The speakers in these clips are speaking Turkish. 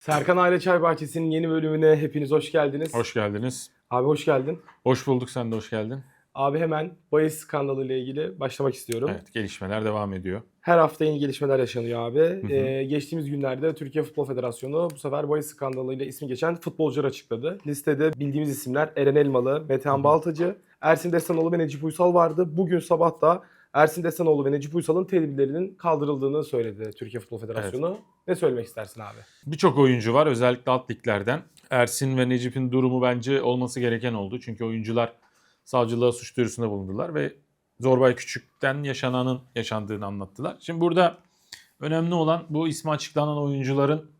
Serkan Aile Çay Bahçesi'nin yeni bölümüne hepiniz hoş geldiniz. Hoş geldiniz. Abi hoş geldin. Hoş bulduk sen de hoş geldin. Abi hemen bahis skandalı ile ilgili başlamak istiyorum. Evet gelişmeler devam ediyor. Her hafta yeni gelişmeler yaşanıyor abi. hı. Ee, geçtiğimiz günlerde Türkiye Futbol Federasyonu bu sefer bahis skandalıyla ismi geçen futbolcular açıkladı. Listede bildiğimiz isimler Eren Elmalı, Metehan. Baltacı, Ersin Destanoğlu ve Necip Uysal vardı. Bugün sabah da Ersin Destanoğlu ve Necip Uysal'ın tedbirlerinin kaldırıldığını söyledi Türkiye Futbol Federasyonu. Ne söylemek istersin abi? Birçok oyuncu var özellikle alt liglerden. Ersin ve Necip'in durumu bence olması gereken oldu. Çünkü oyuncular savcılığa suç duyurusunda bulundular ve Zorbay Küçük'ten yaşananın yaşandığını anlattılar. Şimdi burada önemli olan bu ismi açıklanan oyuncuların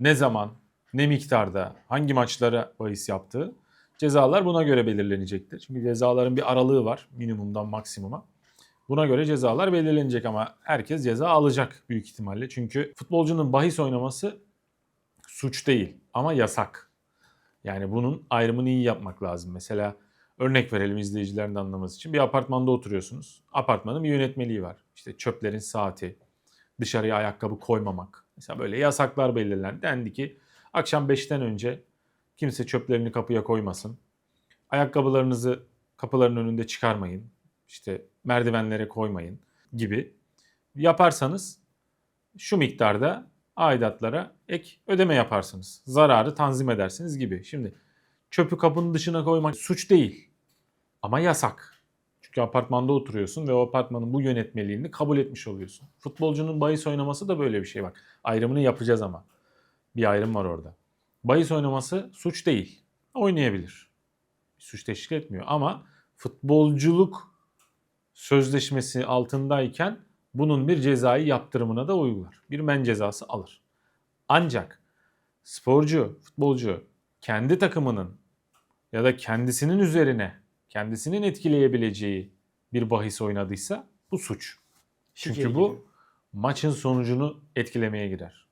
ne zaman, ne miktarda, hangi maçlara bahis yaptığı. Cezalar buna göre belirlenecektir. Çünkü cezaların bir aralığı var minimumdan maksimuma. Buna göre cezalar belirlenecek ama herkes ceza alacak büyük ihtimalle. Çünkü futbolcunun bahis oynaması suç değil ama yasak. Yani bunun ayrımını iyi yapmak lazım. Mesela örnek verelim izleyicilerin de anlaması için. Bir apartmanda oturuyorsunuz. Apartmanın bir yönetmeliği var. İşte çöplerin saati, dışarıya ayakkabı koymamak. Mesela böyle yasaklar belirlendi. Dendi ki akşam 5'ten önce kimse çöplerini kapıya koymasın. Ayakkabılarınızı kapıların önünde çıkarmayın. İşte merdivenlere koymayın gibi yaparsanız şu miktarda aidatlara ek ödeme yaparsınız. Zararı tanzim edersiniz gibi. Şimdi çöpü kapının dışına koymak suç değil ama yasak. Çünkü apartmanda oturuyorsun ve o apartmanın bu yönetmeliğini kabul etmiş oluyorsun. Futbolcunun bahis oynaması da böyle bir şey bak. Ayrımını yapacağız ama. Bir ayrım var orada. Bahis oynaması suç değil. Oynayabilir. Suç teşkil etmiyor ama futbolculuk sözleşmesi altındayken bunun bir cezai yaptırımına da uygular. Bir men cezası alır. Ancak sporcu, futbolcu kendi takımının ya da kendisinin üzerine kendisinin etkileyebileceği bir bahis oynadıysa bu suç. Çünkü bu gibi. maçın sonucunu etkilemeye girer.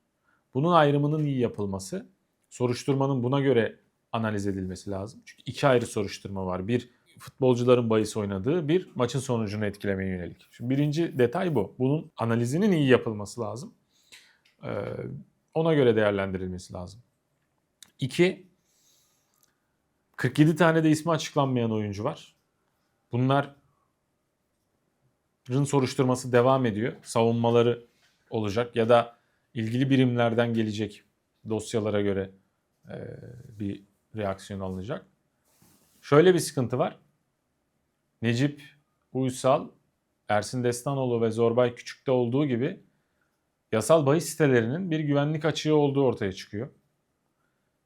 Bunun ayrımının iyi yapılması, soruşturmanın buna göre analiz edilmesi lazım. Çünkü iki ayrı soruşturma var. Bir futbolcuların bahis oynadığı, bir maçın sonucunu etkilemeye yönelik. Şimdi birinci detay bu. Bunun analizinin iyi yapılması lazım. Ee, ona göre değerlendirilmesi lazım. İki, 47 tane de ismi açıklanmayan oyuncu var. Bunların soruşturması devam ediyor. Savunmaları olacak ya da ilgili birimlerden gelecek dosyalara göre e, bir reaksiyon alınacak. Şöyle bir sıkıntı var. Necip Uysal, Ersin Destanoğlu ve Zorbay Küçük'te olduğu gibi yasal bahis sitelerinin bir güvenlik açığı olduğu ortaya çıkıyor.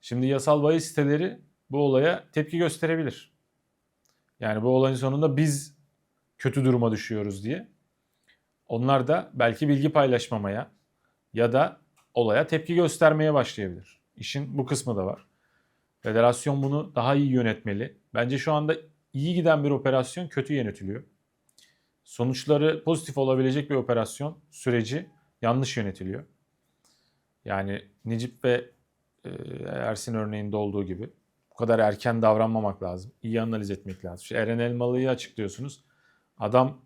Şimdi yasal bahis siteleri bu olaya tepki gösterebilir. Yani bu olayın sonunda biz kötü duruma düşüyoruz diye. Onlar da belki bilgi paylaşmamaya ya da olaya tepki göstermeye başlayabilir. İşin bu kısmı da var. Federasyon bunu daha iyi yönetmeli. Bence şu anda iyi giden bir operasyon kötü yönetiliyor. Sonuçları pozitif olabilecek bir operasyon süreci yanlış yönetiliyor. Yani Necip ve e, Ersin örneğinde olduğu gibi bu kadar erken davranmamak lazım. İyi analiz etmek lazım. İşte Eren Elmalı'yı açıklıyorsunuz. Adam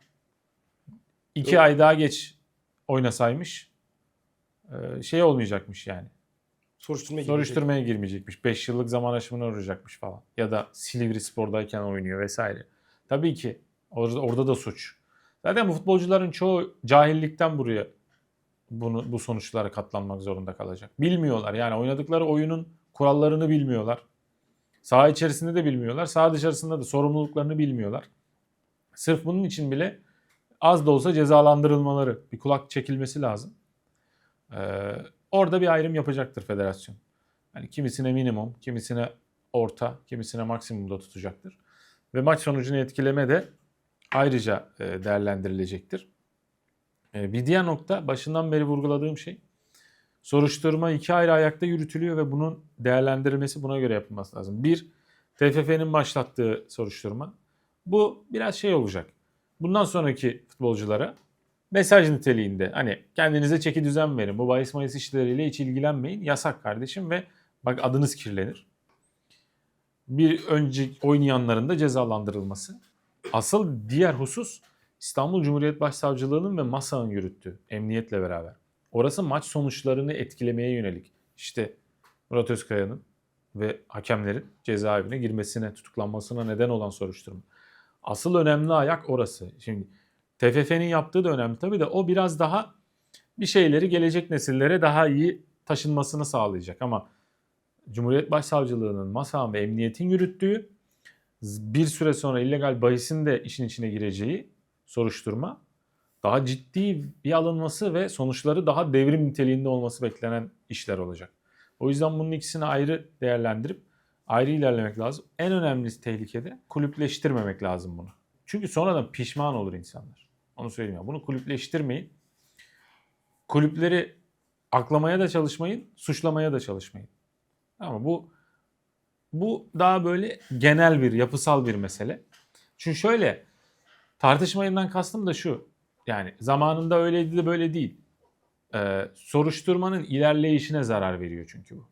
iki ay daha geç oynasaymış e, şey olmayacakmış yani. Soruşturma gibi. Soruşturmaya girmeyecekmiş. 5 yıllık zaman aşımına uğrayacakmış falan. Ya da Silivri Spor'dayken oynuyor vesaire. Tabii ki orada, orada da suç. Zaten bu futbolcuların çoğu cahillikten buraya bunu bu sonuçlara katlanmak zorunda kalacak. Bilmiyorlar. Yani oynadıkları oyunun kurallarını bilmiyorlar. Saha içerisinde de bilmiyorlar. Saha dışarısında da sorumluluklarını bilmiyorlar. Sırf bunun için bile az da olsa cezalandırılmaları, bir kulak çekilmesi lazım. Ee, orada bir ayrım yapacaktır federasyon. Yani kimisine minimum, kimisine orta, kimisine maksimumda tutacaktır. Ve maç sonucunu etkileme de ayrıca e, değerlendirilecektir. E, Bir diğer nokta başından beri vurguladığım şey soruşturma iki ayrı ayakta yürütülüyor ve bunun değerlendirilmesi buna göre yapılması lazım. Bir, TFF'nin başlattığı soruşturma. Bu biraz şey olacak. Bundan sonraki futbolculara mesaj niteliğinde hani kendinize çeki düzen verin. Bu bahis mayıs işleriyle hiç ilgilenmeyin. Yasak kardeşim ve bak adınız kirlenir. Bir önce oynayanların da cezalandırılması. Asıl diğer husus İstanbul Cumhuriyet Başsavcılığı'nın ve MASA'nın yürüttüğü emniyetle beraber. Orası maç sonuçlarını etkilemeye yönelik. işte Murat Özkaya'nın ve hakemlerin cezaevine girmesine, tutuklanmasına neden olan soruşturma. Asıl önemli ayak orası. Şimdi TFF'nin yaptığı da önemli tabii de o biraz daha bir şeyleri gelecek nesillere daha iyi taşınmasını sağlayacak ama Cumhuriyet Başsavcılığı'nın, MASA'nın ve emniyetin yürüttüğü bir süre sonra illegal bahisin de işin içine gireceği soruşturma daha ciddi bir alınması ve sonuçları daha devrim niteliğinde olması beklenen işler olacak. O yüzden bunun ikisini ayrı değerlendirip ayrı ilerlemek lazım. En önemlisi tehlikede kulüpleştirmemek lazım bunu. Çünkü sonradan pişman olur insanlar. Onu söyleyeyim ya. Bunu kulüpleştirmeyin. Kulüpleri aklamaya da çalışmayın, suçlamaya da çalışmayın. Ama bu bu daha böyle genel bir, yapısal bir mesele. Çünkü şöyle tartışmayından kastım da şu. Yani zamanında öyleydi de böyle değil. Ee, soruşturmanın ilerleyişine zarar veriyor çünkü bu.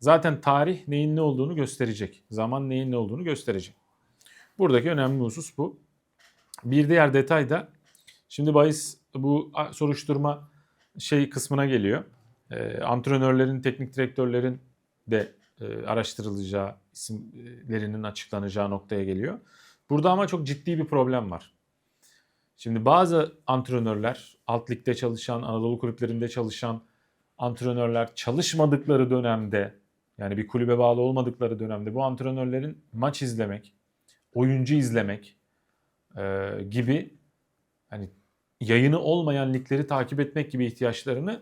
Zaten tarih neyin ne olduğunu gösterecek. Zaman neyin ne olduğunu gösterecek. Buradaki önemli husus bu. Bir diğer detay da şimdi bahis bu soruşturma şey kısmına geliyor. Ee, antrenörlerin, teknik direktörlerin de e, araştırılacağı, isimlerinin açıklanacağı noktaya geliyor. Burada ama çok ciddi bir problem var. Şimdi bazı antrenörler, alt ligde çalışan, Anadolu kulüplerinde çalışan antrenörler çalışmadıkları dönemde, yani bir kulübe bağlı olmadıkları dönemde bu antrenörlerin maç izlemek, oyuncu izlemek e, gibi hani yayını olmayan ligleri takip etmek gibi ihtiyaçlarını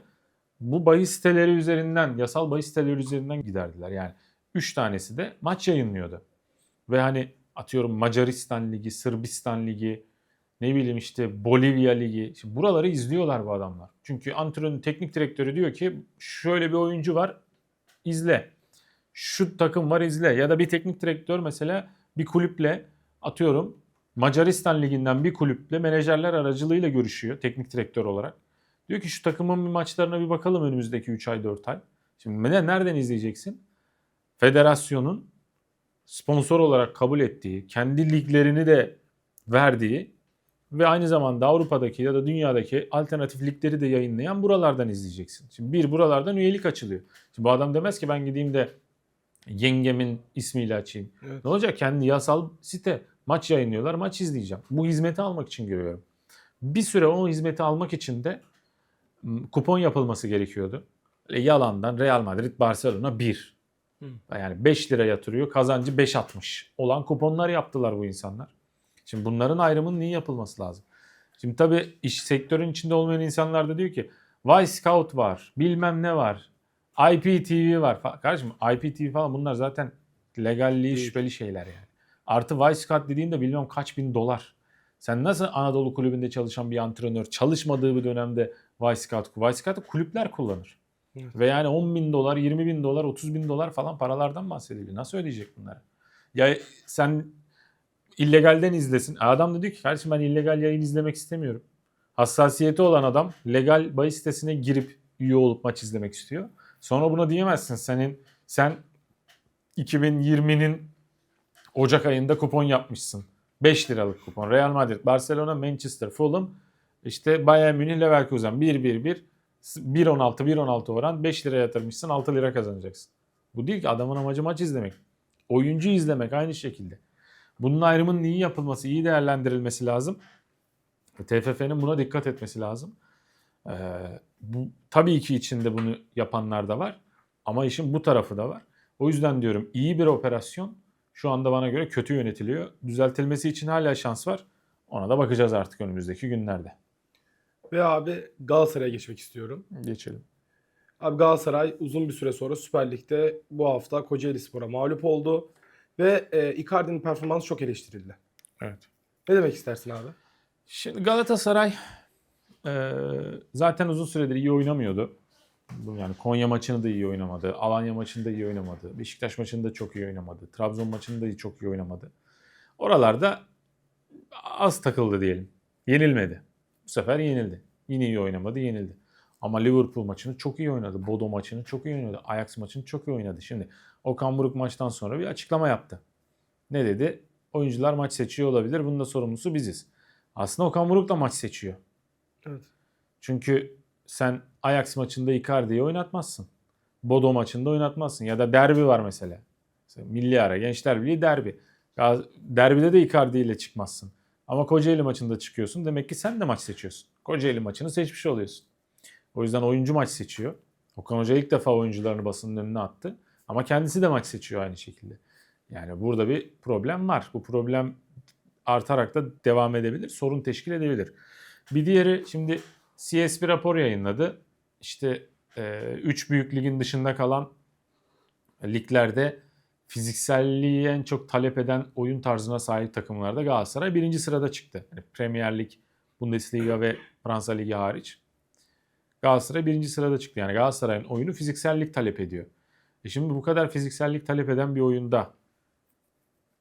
bu bahis siteleri üzerinden, yasal bahis siteleri üzerinden giderdiler. Yani 3 tanesi de maç yayınlıyordu. Ve hani atıyorum Macaristan Ligi, Sırbistan Ligi, ne bileyim işte Bolivya Ligi. Şimdi buraları izliyorlar bu adamlar. Çünkü antrenörün teknik direktörü diyor ki şöyle bir oyuncu var izle. Şu takım var izle. Ya da bir teknik direktör mesela bir kulüple atıyorum Macaristan Ligi'nden bir kulüple menajerler aracılığıyla görüşüyor teknik direktör olarak. Diyor ki şu takımın bir maçlarına bir bakalım önümüzdeki 3 ay 4 ay. Şimdi ne- nereden izleyeceksin? Federasyonun sponsor olarak kabul ettiği, kendi liglerini de verdiği ve aynı zamanda Avrupa'daki ya da dünyadaki alternatif ligleri de yayınlayan buralardan izleyeceksin. Şimdi bir buralardan üyelik açılıyor. Şimdi bu adam demez ki ben gideyim de yengemin ismiyle açayım. Evet. Ne olacak? Kendi yasal site maç yayınlıyorlar, maç izleyeceğim. Bu hizmeti almak için görüyorum. Bir süre o hizmeti almak için de kupon yapılması gerekiyordu. Öyle yalandan Real Madrid, Barcelona 1. Hı. Yani 5 lira yatırıyor, kazancı 5.60 olan kuponlar yaptılar bu insanlar. Şimdi bunların ayrımının iyi yapılması lazım. Şimdi tabii iş sektörün içinde olmayan insanlar da diyor ki Vay Scout var, bilmem ne var, IPTV var. Kardeşim IPTV falan bunlar zaten legalliği şüpheli şeyler yani. Artı Vay Scout dediğinde bilmem kaç bin dolar. Sen nasıl Anadolu kulübünde çalışan bir antrenör çalışmadığı bir dönemde Vay Scout'ı kulüpler kullanır. Evet. Ve yani 10 bin dolar, 20 bin dolar, 30 bin dolar falan paralardan bahsediliyor. Nasıl ödeyecek bunları? Ya sen illegalden izlesin. Adam da diyor ki kardeşim ben illegal yayın izlemek istemiyorum. Hassasiyeti olan adam legal bahis sitesine girip üye olup maç izlemek istiyor. Sonra buna diyemezsin. Senin sen 2020'nin Ocak ayında kupon yapmışsın. 5 liralık kupon. Real Madrid, Barcelona, Manchester, Fulham, işte Bayern Münih, Leverkusen 1-1-1 1-16 1-16 oran 5 lira yatırmışsın 6 lira kazanacaksın. Bu değil ki adamın amacı maç izlemek. Oyuncu izlemek aynı şekilde. Bunun ayrımının iyi yapılması, iyi değerlendirilmesi lazım. TFF'nin buna dikkat etmesi lazım. Ee, bu tabii ki içinde bunu yapanlar da var ama işin bu tarafı da var. O yüzden diyorum iyi bir operasyon şu anda bana göre kötü yönetiliyor. Düzeltilmesi için hala şans var. Ona da bakacağız artık önümüzdeki günlerde. Ve abi Galatasaray'a geçmek istiyorum. Geçelim. Abi Galatasaray uzun bir süre sonra Süper Lig'de bu hafta Kocaeli Spor'a mağlup oldu. Ve e, Icardi'nin performansı çok eleştirildi. Evet. Ne demek istersin abi? Şimdi Galatasaray e, zaten uzun süredir iyi oynamıyordu. Yani Konya maçını da iyi oynamadı. Alanya maçını da iyi oynamadı. Beşiktaş maçını da çok iyi oynamadı. Trabzon maçını da çok iyi oynamadı. Oralarda az takıldı diyelim. Yenilmedi. Bu sefer yenildi. Yine iyi oynamadı, yenildi. Ama Liverpool maçını çok iyi oynadı. Bodo maçını çok iyi oynadı. Ajax maçını çok iyi oynadı. Şimdi Okan Buruk maçtan sonra bir açıklama yaptı. Ne dedi? Oyuncular maç seçiyor olabilir. Bunun da sorumlusu biziz. Aslında Okan Buruk da maç seçiyor. Evet. Çünkü sen Ajax maçında Icardi'yi oynatmazsın. Bodo maçında oynatmazsın. Ya da derbi var mesela. mesela milli ara, Gençler Birliği derbi. Ya derbide de Icardi ile çıkmazsın. Ama Kocaeli maçında çıkıyorsun. Demek ki sen de maç seçiyorsun. Kocaeli maçını seçmiş oluyorsun. O yüzden oyuncu maç seçiyor. Okan Hoca ilk defa oyuncularını basının önüne attı. Ama kendisi de maç seçiyor aynı şekilde. Yani burada bir problem var. Bu problem artarak da devam edebilir. Sorun teşkil edebilir. Bir diğeri şimdi CS bir rapor yayınladı. İşte 3 büyük ligin dışında kalan liglerde fizikselliği en çok talep eden oyun tarzına sahip takımlarda Galatasaray birinci sırada çıktı. Yani Premier Lig, Bundesliga ve Fransa Ligi hariç. Galatasaray birinci sırada çıktı. Yani Galatasaray'ın oyunu fiziksellik talep ediyor. E şimdi bu kadar fiziksellik talep eden bir oyunda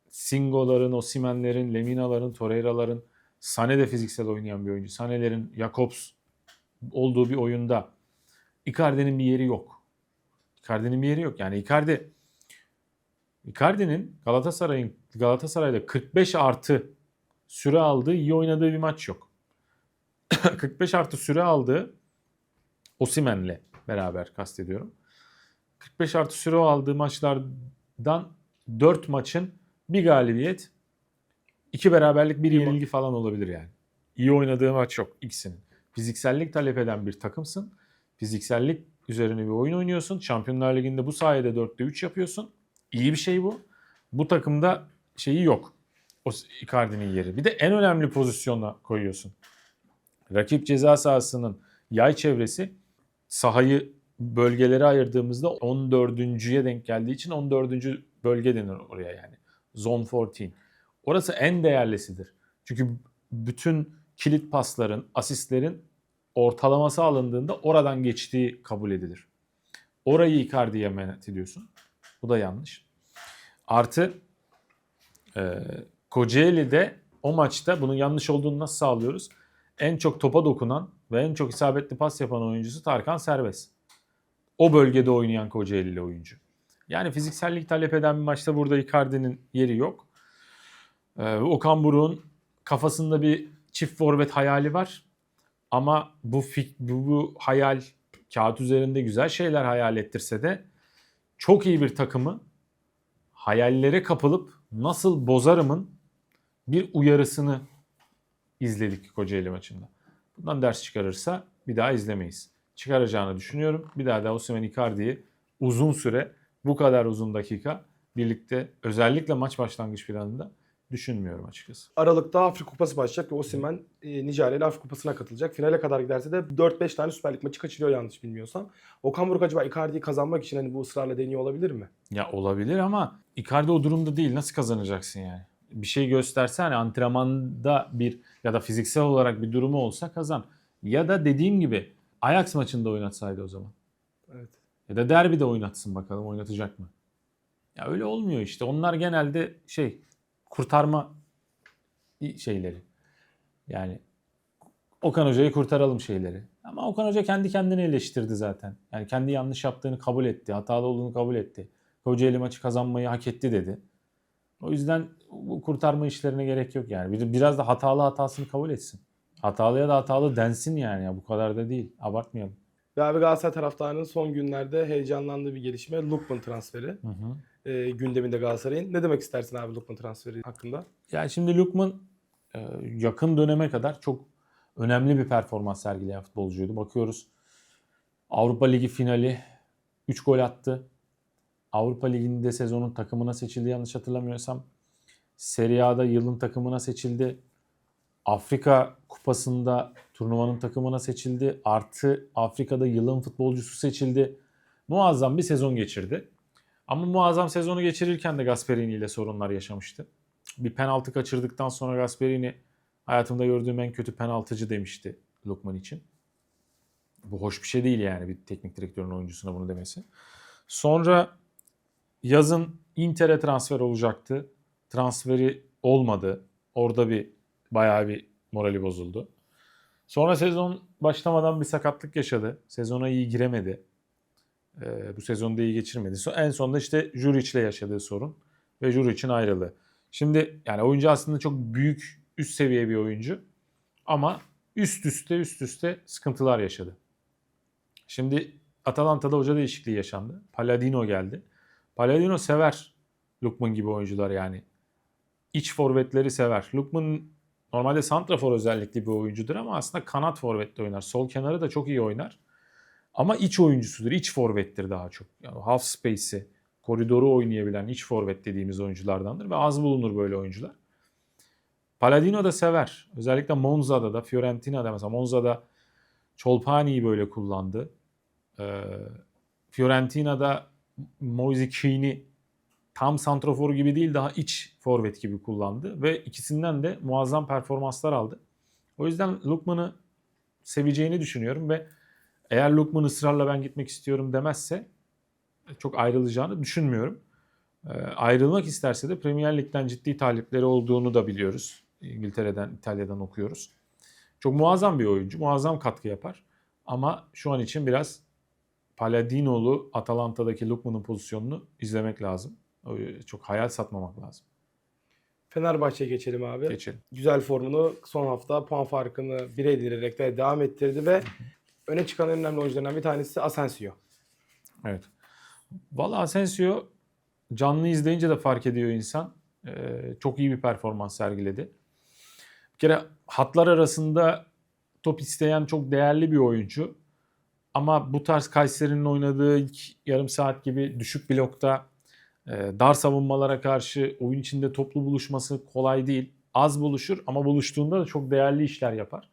Singo'ların, Osimen'lerin, Lemina'ların, Torreira'ların, Sane de fiziksel oynayan bir oyuncu. Sane'lerin, Jakobs olduğu bir oyunda Icardi'nin bir yeri yok. Icardi'nin bir yeri yok. Yani Icardi Icardi'nin Galatasaray'ın Galatasaray'da 45 artı süre aldığı, iyi oynadığı bir maç yok. 45 artı süre aldığı Osimen'le beraber kastediyorum. 45 artı süre aldığı maçlardan 4 maçın bir galibiyet, iki beraberlik, bir yenilgi falan olabilir yani. İyi oynadığı maç yok ikisinin. Fiziksellik talep eden bir takımsın. Fiziksellik üzerine bir oyun oynuyorsun. Şampiyonlar Ligi'nde bu sayede 4'te 3 yapıyorsun. İyi bir şey bu. Bu takımda şeyi yok. O Icardi'nin yeri. Bir de en önemli pozisyona koyuyorsun. Rakip ceza sahasının yay çevresi sahayı bölgelere ayırdığımızda 14.ye denk geldiği için 14. bölge denir oraya yani. Zone 14. Orası en değerlisidir. Çünkü bütün kilit pasların, asistlerin ortalaması alındığında oradan geçtiği kabul edilir. Orayı Icardi'ye emanet ediyorsun. Bu da yanlış. Artı e, Kocaeli'de o maçta bunun yanlış olduğunu nasıl sağlıyoruz? En çok topa dokunan ve en çok isabetli pas yapan oyuncusu Tarkan Serbest. O bölgede oynayan Kocaeli'li oyuncu. Yani fiziksellik talep eden bir maçta burada Icardi'nin yeri yok. Ee, Okan Buruk'un kafasında bir çift forvet hayali var. Ama bu, bu, bu hayal kağıt üzerinde güzel şeyler hayal ettirse de çok iyi bir takımı hayallere kapılıp nasıl bozarımın bir uyarısını izledik Kocaeli maçında. Bundan ders çıkarırsa bir daha izlemeyiz. Çıkaracağını düşünüyorum. Bir daha da Osimhen Icardi'yi uzun süre bu kadar uzun dakika birlikte özellikle maç başlangıç planında düşünmüyorum açıkçası. Aralıkta Afrika Kupası başlayacak ve Osimhen e, Nijerya ile Afrika Kupası'na katılacak. Finale kadar giderse de 4-5 tane Süper Lig maçı kaçırıyor yanlış bilmiyorsam. Okan Buruk acaba Icardi'yi kazanmak için hani bu ısrarla deniyor olabilir mi? Ya olabilir ama Icardi o durumda değil. Nasıl kazanacaksın yani? Bir şey gösterse hani antrenmanda bir ya da fiziksel olarak bir durumu olsa kazan. Ya da dediğim gibi Ajax maçında oynatsaydı o zaman. Evet. Ya da derbide oynatsın bakalım oynatacak mı? Ya öyle olmuyor işte. Onlar genelde şey kurtarma şeyleri. Yani Okan Hoca'yı kurtaralım şeyleri. Ama Okan Hoca kendi kendini eleştirdi zaten. Yani kendi yanlış yaptığını kabul etti. Hatalı olduğunu kabul etti. Kocaeli maçı kazanmayı hak etti dedi. O yüzden bu kurtarma işlerine gerek yok yani. Bir- Biraz da hatalı hatasını kabul etsin. Hatalıya da hatalı densin yani. Ya bu kadar da değil. Abartmayalım. Ve abi Galatasaray taraftarının son günlerde heyecanlandığı bir gelişme Lukman transferi. Hı hı. E, gündeminde Galatasaray'ın. Ne demek istersin abi Lukman transferi hakkında? Yani şimdi Lukman e, yakın döneme kadar çok önemli bir performans sergileyen futbolcuydu. Bakıyoruz Avrupa Ligi finali 3 gol attı. Avrupa Ligi'nde sezonun takımına seçildi yanlış hatırlamıyorsam. Serie A'da yılın takımına seçildi. Afrika Kupası'nda turnuvanın takımına seçildi. Artı Afrika'da yılın futbolcusu seçildi. Muazzam bir sezon geçirdi. Ama muazzam sezonu geçirirken de Gasperini ile sorunlar yaşamıştı. Bir penaltı kaçırdıktan sonra Gasperini hayatımda gördüğüm en kötü penaltıcı demişti Lukman için. Bu hoş bir şey değil yani bir teknik direktörün oyuncusuna bunu demesi. Sonra yazın Inter'e transfer olacaktı. Transferi olmadı. Orada bir bayağı bir morali bozuldu. Sonra sezon başlamadan bir sakatlık yaşadı. Sezona iyi giremedi. Ee, bu sezonu da iyi geçirmedi. So- En sonunda işte Juric'le yaşadığı sorun ve Juric'in ayrılığı. Şimdi yani oyuncu aslında çok büyük üst seviye bir oyuncu ama üst üste üst üste sıkıntılar yaşadı. Şimdi Atalanta'da hoca değişikliği yaşandı. Palladino geldi. Palladino sever Lukman gibi oyuncular yani. İç forvetleri sever. Lukman normalde santrafor özellikli bir oyuncudur ama aslında kanat forvette oynar. Sol kenarı da çok iyi oynar. Ama iç oyuncusudur. iç forvettir daha çok. Yani half space'i, koridoru oynayabilen iç forvet dediğimiz oyunculardandır ve az bulunur böyle oyuncular. Palladino da sever. Özellikle Monza'da da, Fiorentina'da mesela Monza'da Çolpani'yi böyle kullandı. Ee, Fiorentina'da Moise Keane'i tam santrofor gibi değil daha iç forvet gibi kullandı ve ikisinden de muazzam performanslar aldı. O yüzden Lukman'ı seveceğini düşünüyorum ve eğer Lukman ısrarla ben gitmek istiyorum demezse çok ayrılacağını düşünmüyorum. Ee, ayrılmak isterse de Premier Lig'den ciddi talipleri olduğunu da biliyoruz. İngiltere'den, İtalya'dan okuyoruz. Çok muazzam bir oyuncu, muazzam katkı yapar. Ama şu an için biraz Palladino'lu Atalanta'daki Lukman'ın pozisyonunu izlemek lazım. O- Çok hayal satmamak lazım. Fenerbahçe'ye geçelim abi. Geçelim. Güzel formunu son hafta puan farkını bire indirerek de devam ettirdi ve öne çıkan en önemli oyuncularından bir tanesi Asensio. Evet. Valla Asensio canlı izleyince de fark ediyor insan. Ee, çok iyi bir performans sergiledi. Bir kere hatlar arasında top isteyen çok değerli bir oyuncu. Ama bu tarz Kayseri'nin oynadığı ilk yarım saat gibi düşük blokta e, dar savunmalara karşı oyun içinde toplu buluşması kolay değil. Az buluşur ama buluştuğunda da çok değerli işler yapar.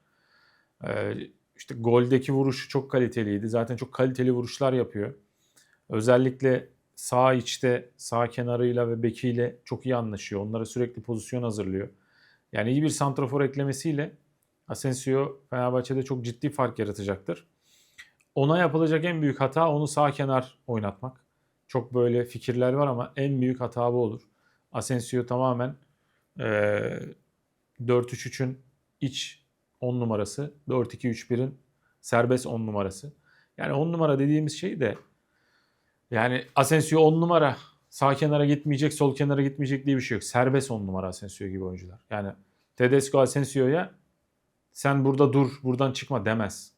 Ee, işte goldeki vuruşu çok kaliteliydi. Zaten çok kaliteli vuruşlar yapıyor. Özellikle sağ içte, sağ kenarıyla ve bekiyle çok iyi anlaşıyor. Onlara sürekli pozisyon hazırlıyor. Yani iyi bir santrafor eklemesiyle Asensio Fenerbahçe'de çok ciddi fark yaratacaktır. Ona yapılacak en büyük hata onu sağ kenar oynatmak. Çok böyle fikirler var ama en büyük hata bu olur. Asensio tamamen eee 4-3-3'ün iç 10 numarası, 4-2-3-1'in serbest 10 numarası. Yani 10 numara dediğimiz şey de yani Asensio 10 numara sağ kenara gitmeyecek, sol kenara gitmeyecek diye bir şey yok. Serbest 10 numara Asensio gibi oyuncular. Yani Tedesco Asensio'ya sen burada dur, buradan çıkma demez.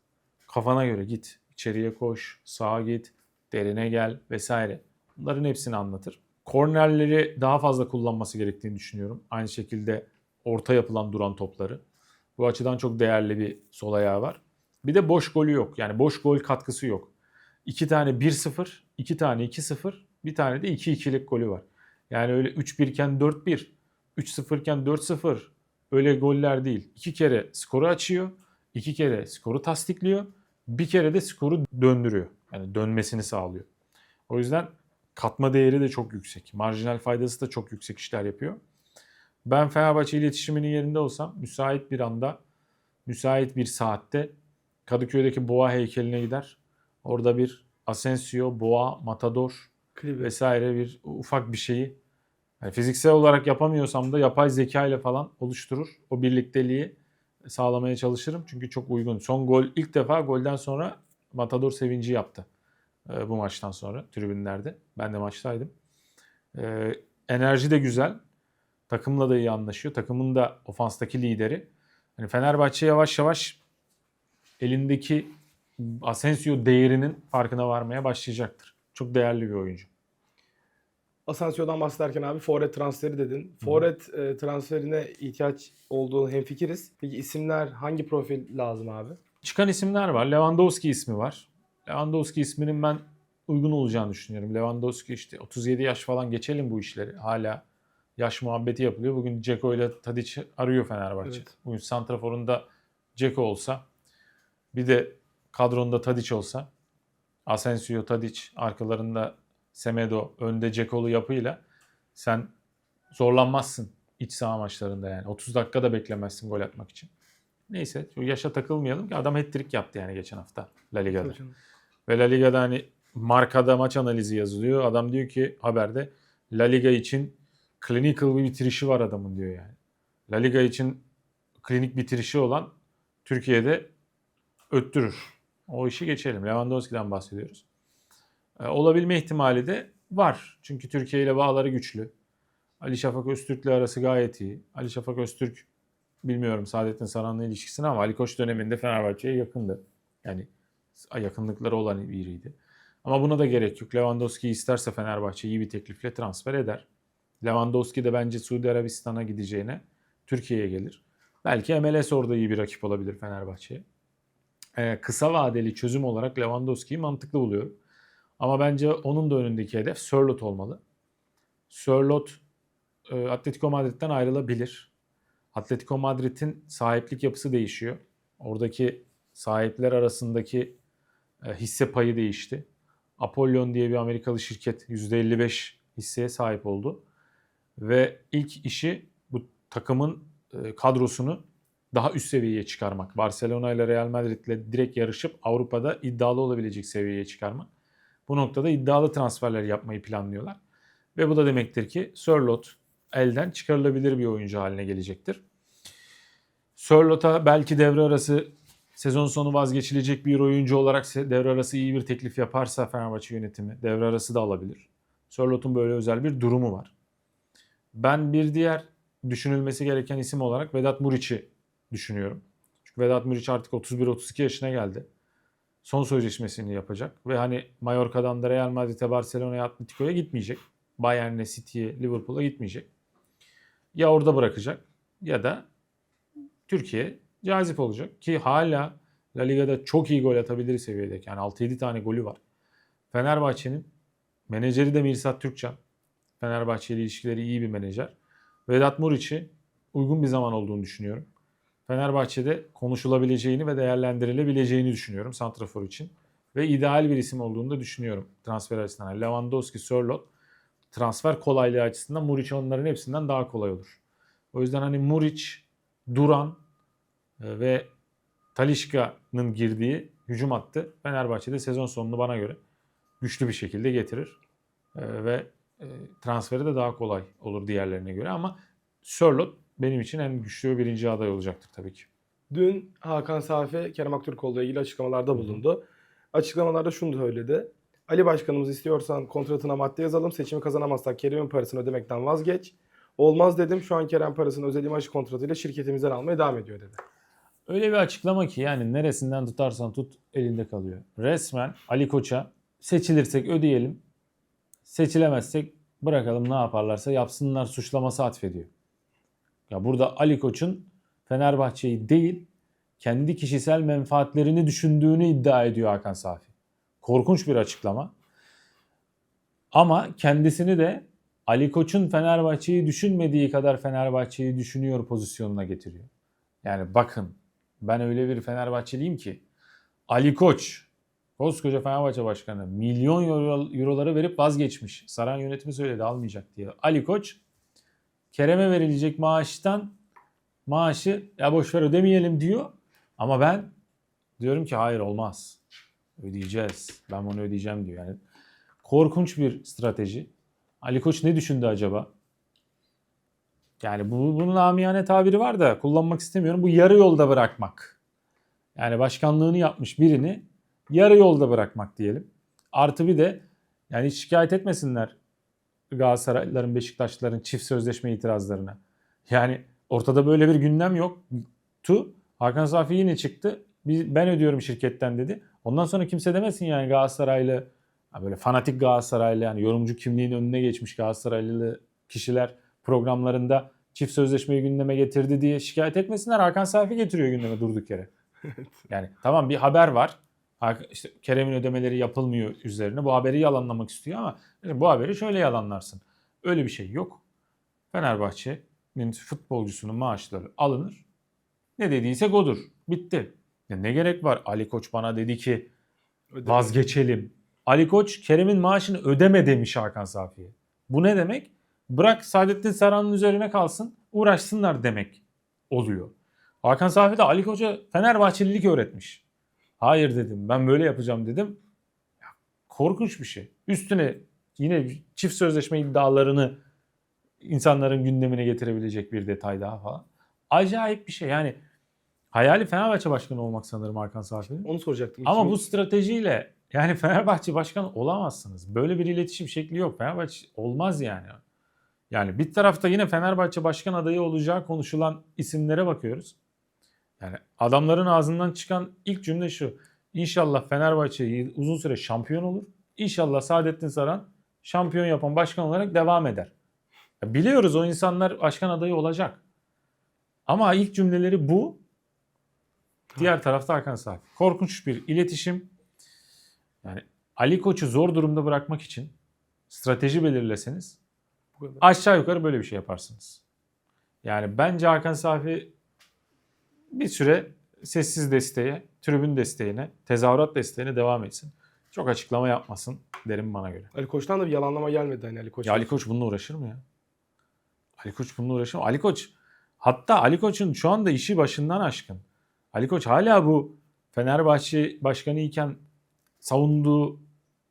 Kafana göre git, içeriye koş, sağa git, derine gel vesaire. Bunların hepsini anlatır. Kornerleri daha fazla kullanması gerektiğini düşünüyorum. Aynı şekilde orta yapılan duran topları. Bu açıdan çok değerli bir sol ayağı var. Bir de boş golü yok. Yani boş gol katkısı yok. İki tane 1-0, iki tane 2-0, bir tane de 2-2'lik golü var. Yani öyle 3-1 iken 4-1, 3-0 iken 4-0 öyle goller değil. İki kere skoru açıyor, iki kere skoru tasdikliyor, bir kere de skoru döndürüyor. Yani dönmesini sağlıyor. O yüzden katma değeri de çok yüksek. Marjinal faydası da çok yüksek işler yapıyor. Ben Fenerbahçe iletişiminin yerinde olsam müsait bir anda, müsait bir saatte Kadıköy'deki Boğa heykeline gider. Orada bir Asensio, Boğa, Matador Klibi. vesaire bir ufak bir şeyi yani fiziksel olarak yapamıyorsam da yapay zeka ile falan oluşturur. O birlikteliği sağlamaya çalışırım. Çünkü çok uygun. Son gol ilk defa golden sonra Matador sevinci yaptı. e, bu maçtan sonra tribünlerde. Ben de maçtaydım. E, enerji de güzel. Takımla da iyi anlaşıyor. Takımın da ofanstaki lideri. Hani Fenerbahçe yavaş yavaş elindeki Asensio değerinin farkına varmaya başlayacaktır. Çok değerli bir oyuncu. Asensio'dan bahsederken abi forvet transferi dedin. Forvet e, transferine ihtiyaç olduğu hemfikiriz. Peki isimler hangi profil lazım abi? Çıkan isimler var. Lewandowski ismi var. Lewandowski isminin ben uygun olacağını düşünüyorum. Lewandowski işte 37 yaş falan geçelim bu işleri. Hala yaş muhabbeti yapılıyor. Bugün Ceko ile Tadic arıyor Fenerbahçe. Evet. Bugün Santrafor'unda Ceko olsa bir de kadronda Tadic olsa Asensio, Tadic arkalarında Semedo, önde Ceko'lu yapıyla sen zorlanmazsın iç saha maçlarında yani. 30 dakika da beklemezsin gol atmak için. Neyse yaşa takılmayalım ki adam hat-trick yaptı yani geçen hafta La Liga'da. Ve La Liga'da hani markada maç analizi yazılıyor. Adam diyor ki haberde La Liga için clinical bir bitirişi var adamın diyor yani. La Liga için klinik bitirişi olan Türkiye'de öttürür. O işi geçelim. Lewandowski'den bahsediyoruz. Ee, olabilme ihtimali de var. Çünkü Türkiye ile bağları güçlü. Ali Şafak Öztürk'le arası gayet iyi. Ali Şafak Öztürk bilmiyorum Saadettin Saran'la ilişkisini ama Ali Koç döneminde Fenerbahçe'ye yakındı. Yani yakınlıkları olan biriydi. Ama buna da gerek yok. Lewandowski isterse Fenerbahçe iyi bir teklifle transfer eder. Lewandowski de bence Suudi Arabistan'a gideceğine Türkiye'ye gelir. Belki MLS orada iyi bir rakip olabilir Fenerbahçe'ye. Ee, kısa vadeli çözüm olarak Lewandowski'yi mantıklı buluyorum. Ama bence onun da önündeki hedef Sörloth olmalı. Sörloth e, Atletico Madrid'den ayrılabilir. Atletico Madrid'in sahiplik yapısı değişiyor. Oradaki sahipler arasındaki e, hisse payı değişti. Apollon diye bir Amerikalı şirket %55 hisseye sahip oldu. Ve ilk işi bu takımın e, kadrosunu daha üst seviyeye çıkarmak. Barcelona ile Real Madrid ile direkt yarışıp Avrupa'da iddialı olabilecek seviyeye çıkarmak. Bu noktada iddialı transferler yapmayı planlıyorlar. Ve bu da demektir ki Sörloth elden çıkarılabilir bir oyuncu haline gelecektir. Sörloth'a belki devre arası sezon sonu vazgeçilecek bir oyuncu olarak devre arası iyi bir teklif yaparsa Fenerbahçe yönetimi devre arası da alabilir. Sörloth'un böyle özel bir durumu var. Ben bir diğer düşünülmesi gereken isim olarak Vedat Muriç'i düşünüyorum. Çünkü Vedat Muriç artık 31-32 yaşına geldi. Son sözleşmesini yapacak ve hani Mallorca'dan da Real Madrid'e, Barcelona'ya, Atletico'ya gitmeyecek. Bayern'e, City'ye, Liverpool'a gitmeyecek. Ya orada bırakacak ya da Türkiye cazip olacak ki hala La Liga'da çok iyi gol atabilir seviyede. Yani 6-7 tane golü var. Fenerbahçe'nin menajeri de Mirsat Türkçen. Fenerbahçe ile ilişkileri iyi bir menajer. Vedat Muriç'i uygun bir zaman olduğunu düşünüyorum. Fenerbahçe'de konuşulabileceğini ve değerlendirilebileceğini düşünüyorum Santrafor için. Ve ideal bir isim olduğunu da düşünüyorum transfer açısından. Lewandowski, Sörloth transfer kolaylığı açısından Muriç onların hepsinden daha kolay olur. O yüzden hani Muriç, Duran e, ve Talişka'nın girdiği hücum hattı Fenerbahçe'de sezon sonunu bana göre güçlü bir şekilde getirir. E, Ve e, transferi de daha kolay olur diğerlerine göre ama Sörloth benim için en güçlü ve birinci aday olacaktır tabii ki. Dün Hakan Safi Kerem Aktürkoğlu ile ilgili açıklamalarda bulundu. Açıklamalarda şunu söyledi. Ali Başkanımız istiyorsan kontratına madde yazalım. Seçimi kazanamazsak Kerem'in parasını ödemekten vazgeç. Olmaz dedim. Şu an Kerem parasını özel imaj kontratıyla şirketimizden almaya devam ediyor dedi. Öyle bir açıklama ki yani neresinden tutarsan tut elinde kalıyor. Resmen Ali Koç'a seçilirsek ödeyelim, seçilemezsek bırakalım ne yaparlarsa yapsınlar suçlaması atfediyor. Ya burada Ali Koç'un Fenerbahçe'yi değil kendi kişisel menfaatlerini düşündüğünü iddia ediyor Hakan Safi. Korkunç bir açıklama. Ama kendisini de Ali Koç'un Fenerbahçe'yi düşünmediği kadar Fenerbahçe'yi düşünüyor pozisyonuna getiriyor. Yani bakın ben öyle bir Fenerbahçeliyim ki Ali Koç koskoca Fenerbahçe başkanı milyon euro, euroları verip vazgeçmiş. Saran yönetimi söyledi almayacak diye. Ali Koç Kerem'e verilecek maaştan maaşı ya boşver ödemeyelim diyor. Ama ben diyorum ki hayır olmaz. Ödeyeceğiz. Ben bunu ödeyeceğim diyor. Yani korkunç bir strateji. Ali Koç ne düşündü acaba? Yani bu, bunun amiyane tabiri var da kullanmak istemiyorum. Bu yarı yolda bırakmak. Yani başkanlığını yapmış birini yarı yolda bırakmak diyelim. Artı bir de yani hiç şikayet etmesinler Galatasaraylıların, Beşiktaşlıların çift sözleşme itirazlarına. Yani ortada böyle bir gündem yok. Tu Hakan Safi yine çıktı. Ben ödüyorum şirketten dedi. Ondan sonra kimse demesin yani Galatasaraylı böyle fanatik Galatasaraylı yani yorumcu kimliğin önüne geçmiş Galatasaraylı kişiler programlarında çift sözleşmeyi gündeme getirdi diye şikayet etmesinler. Hakan Safi getiriyor gündeme durduk yere. Yani tamam bir haber var. İşte Kerem'in ödemeleri yapılmıyor üzerine. Bu haberi yalanlamak istiyor ama işte bu haberi şöyle yalanlarsın. Öyle bir şey yok. Fenerbahçe'nin futbolcusunun maaşları alınır. Ne dediysek odur. Bitti. Ya ne gerek var? Ali Koç bana dedi ki Ödeme. vazgeçelim. Ali Koç Kerem'in maaşını ödeme demiş Hakan Safi'ye. Bu ne demek? Bırak Saadettin Saran'ın üzerine kalsın uğraşsınlar demek oluyor. Hakan Safi de Ali Koç'a Fenerbahçelilik öğretmiş. Hayır dedim ben böyle yapacağım dedim. Ya, korkunç bir şey. Üstüne yine çift sözleşme iddialarını insanların gündemine getirebilecek bir detay daha falan. Acayip bir şey yani. Hayali Fenerbahçe başkanı olmak sanırım Hakan Safi'nin. Onu soracaktım. Ama bu stratejiyle yani Fenerbahçe başkanı olamazsınız. Böyle bir iletişim şekli yok. Fenerbahçe olmaz yani. Yani bir tarafta yine Fenerbahçe başkan adayı olacağı konuşulan isimlere bakıyoruz. Yani adamların ağzından çıkan ilk cümle şu. İnşallah Fenerbahçe uzun süre şampiyon olur. İnşallah Saadettin Saran şampiyon yapan başkan olarak devam eder. Ya biliyoruz o insanlar başkan adayı olacak. Ama ilk cümleleri bu. Diğer tarafta Hakan Safi. Korkunç bir iletişim. Yani Ali Koç'u zor durumda bırakmak için strateji belirleseniz aşağı yukarı böyle bir şey yaparsınız. Yani bence Hakan Safi bir süre sessiz desteğe, tribün desteğine, tezahürat desteğine devam etsin. Çok açıklama yapmasın derim bana göre. Ali Koç'tan da bir yalanlama gelmedi hani Ali Koç. Ya Ali Koç bununla uğraşır mı ya? Ali Koç bununla uğraşır mı? Ali Koç hatta Ali Koç'un şu anda işi başından aşkın. Ali Koç hala bu Fenerbahçe başkanı iken savunduğu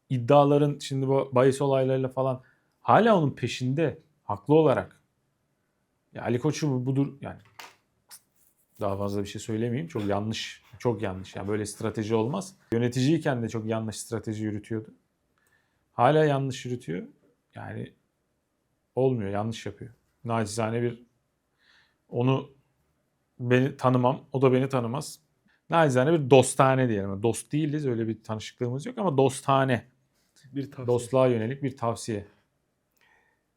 iddiaların şimdi bu bahis olaylarıyla falan hala onun peşinde haklı olarak. Ya Ali Koç'u bu- budur yani daha fazla bir şey söylemeyeyim. Çok yanlış. Çok yanlış. Yani böyle strateji olmaz. Yöneticiyken de çok yanlış strateji yürütüyordu. Hala yanlış yürütüyor. Yani olmuyor. Yanlış yapıyor. Nacizane bir onu beni tanımam. O da beni tanımaz. Nacizane bir dostane diyelim. Dost değiliz. Öyle bir tanışıklığımız yok ama dostane. bir tavsiye. Dostluğa yönelik bir tavsiye.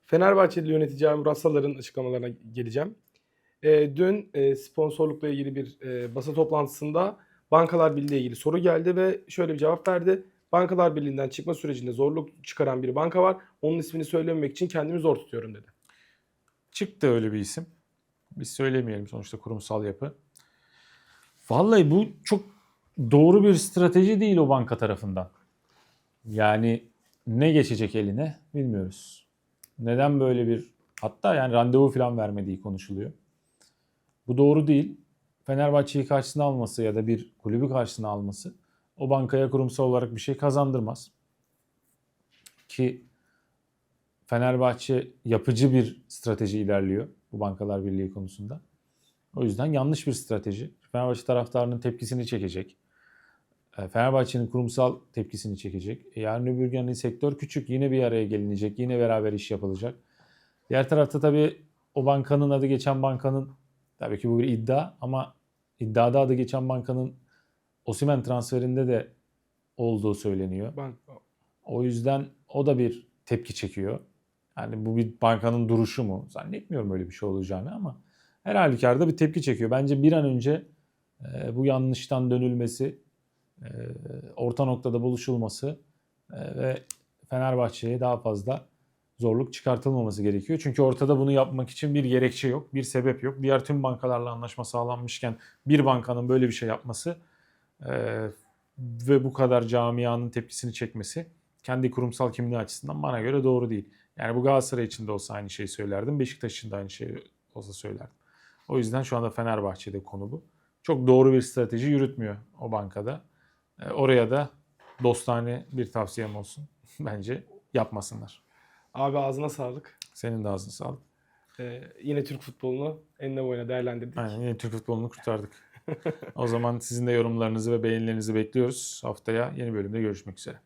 Fenerbahçeli yönetici Abi Rassalar'ın açıklamalarına geleceğim. E, dün e, sponsorlukla ilgili bir e, basın toplantısında Bankalar Birliği ilgili soru geldi ve şöyle bir cevap verdi. Bankalar Birliği'nden çıkma sürecinde zorluk çıkaran bir banka var. Onun ismini söylememek için kendimi zor tutuyorum dedi. Çıktı öyle bir isim. Biz söylemeyelim sonuçta kurumsal yapı. Vallahi bu çok doğru bir strateji değil o banka tarafından. Yani ne geçecek eline bilmiyoruz. Neden böyle bir hatta yani randevu falan vermediği konuşuluyor. Bu doğru değil. Fenerbahçe'yi karşısına alması ya da bir kulübü karşısına alması o bankaya kurumsal olarak bir şey kazandırmaz. Ki Fenerbahçe yapıcı bir strateji ilerliyor bu Bankalar Birliği konusunda. O yüzden yanlış bir strateji. Fenerbahçe taraftarının tepkisini çekecek. E, Fenerbahçe'nin kurumsal tepkisini çekecek. E, Yarın öbür gün hani sektör küçük. Yine bir araya gelinecek. Yine beraber iş yapılacak. Diğer tarafta tabii o bankanın adı geçen bankanın tabii ki bu bir iddia ama iddiada adı geçen bankanın Osimhen transferinde de olduğu söyleniyor. Bank, O yüzden o da bir tepki çekiyor. Yani bu bir bankanın duruşu mu? Zannetmiyorum öyle bir şey olacağını ama her halükarda bir tepki çekiyor. Bence bir an önce e, bu yanlıştan dönülmesi, e, orta noktada buluşulması e, ve Fenerbahçe'ye daha fazla zorluk çıkartılmaması gerekiyor. Çünkü ortada bunu yapmak için bir gerekçe yok, bir sebep yok. Diğer tüm bankalarla anlaşma sağlanmışken bir bankanın böyle bir şey yapması e, ve bu kadar camianın tepkisini çekmesi kendi kurumsal kimliği açısından bana göre doğru değil. Yani bu Galatasaray için de olsa aynı şeyi söylerdim. Beşiktaş için de aynı şeyi olsa söylerdim. O yüzden şu anda Fenerbahçe'de konu bu. Çok doğru bir strateji yürütmüyor o bankada. E, oraya da dostane bir tavsiyem olsun. Bence yapmasınlar. Abi ağzına sağlık. Senin de ağzına sağlık. E, yine Türk futbolunu enine boyuna değerlendirdik. Aynen yine Türk futbolunu kurtardık. o zaman sizin de yorumlarınızı ve beğenilerinizi bekliyoruz. Haftaya yeni bölümde görüşmek üzere.